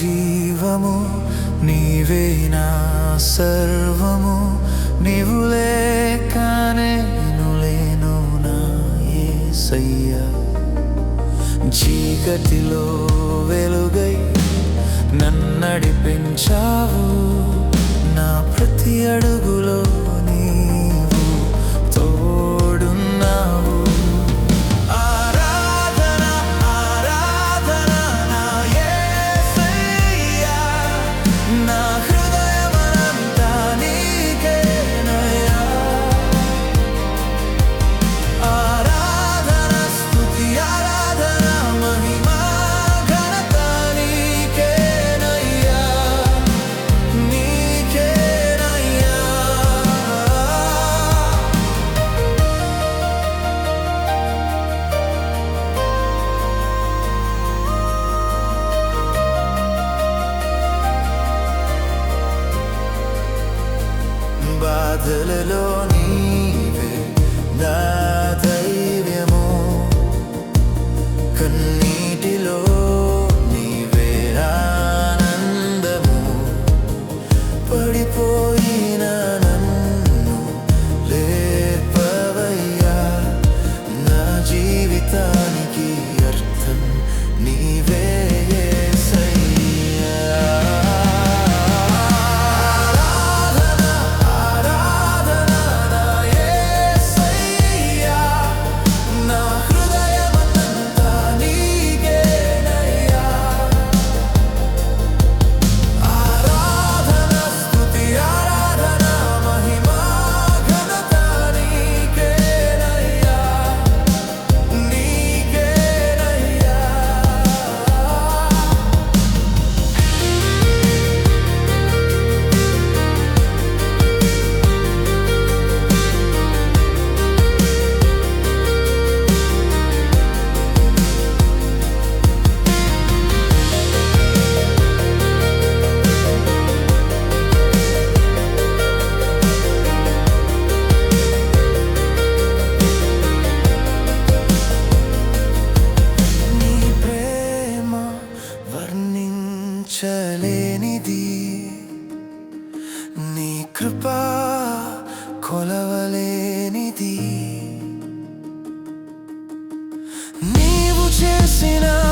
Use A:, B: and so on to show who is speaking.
A: జీవము నీవేనా సర్వము. నీవు లేకనే లేను నా ఏసయ్యా. చీకటిలో వెలుగై నన్నడిపించావు. నా ప్రతి అడుగు little కృపా కొలవలేనిది. నీవు చేసినా